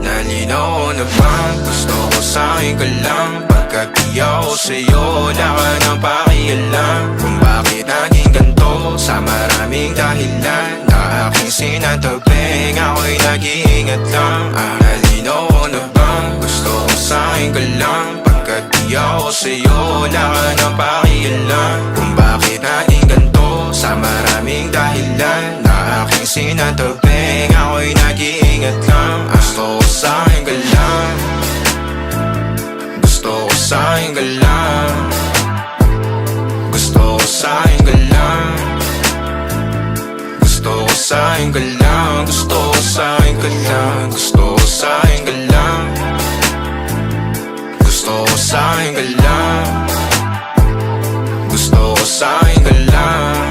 Nalinaw na bang gusto ko sa'yo ka lang Pagkat di ako sa'yo wala ka nang pakialam Kung bakit naging ganito sa maraming dahilan Na aking sinatabing ako'y nag-iingat lang ah, Nalinaw na bang gusto ko sa'yo ka lang Pagkat di sa'yo wala ka nang pakialam Kung bakit naging ganito sa maraming dahilan Na aking sinatabing ako'y nag-iingat lang. Gusto ko sa'yo ka lang Gusto ko sa'yo ka lang Gusto ko sa'yo ka lang Gusto ko sa'yo ka lang Gusto ko sa'yo ka lang Gusto ko sa'yo ka lang Gusto ko sa'yo ka lang Gusto ko sa'yo ka lang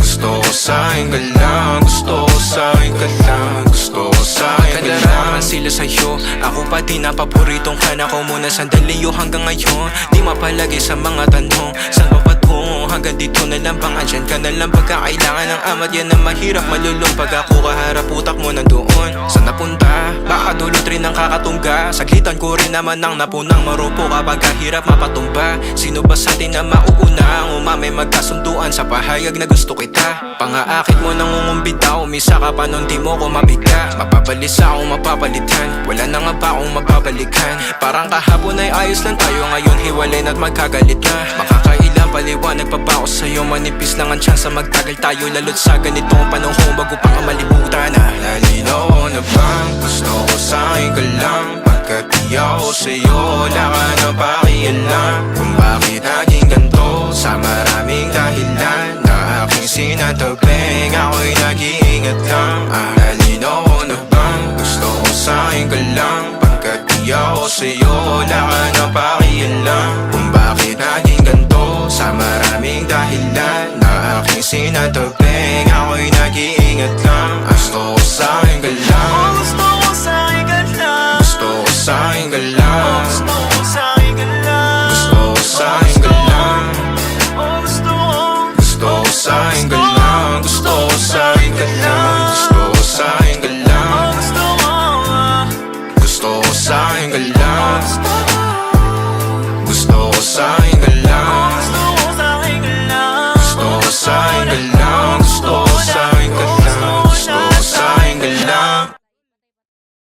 Gusto ko sa'yo ka lang Gusto ko sa'kin ka lang Gusto ko sa'kin ka lang. Sila sa'yo. Ako pa di na paboritong fan. Ako muna sandali hanggang ngayon. Di mapalagi sa mga tanong. Saan ba hanggang dito na lang bang andyan ka na lang. Pagkakailangan ng amat yan na mahirap. Malulong Pag ako kaharap utak mo nandoon. Saan napunta? Baka dulot rin ang kakatungga Saglitan ko rin naman ang napunang marupo. Kapag kahirap mapatumba. Sino ba sa atin na mauuna? Ang umamay magkasunduan sa pahayag na gusto kita. Pangaakit mo nang umumbita Umisa ka pa nun di mo ko mabigla. Mapapalis akong mapapalitan. Wala na nga ba akong mapabalikan Parang kahapon ay ayos lang tayo. Ngayon hiwalay na't magkagalit na. Makakailang paliwanag Manipis lang ang tsansa magtagal tayo Lalo't sa ganitong panahon Bago pa ka malibutan na. Nalinaw na bang gusto ko sa'yo ka lang Pagkat di ako sa'yo wala ka na pakialam Kung bakit naging ganito sa maraming dahilan Na aking sinatabing ako'y nag-iingat lang. Ah, Nalinaw na bang gusto ko sa'yo ka lang Pagkat di ako sa'yo wala ka しな時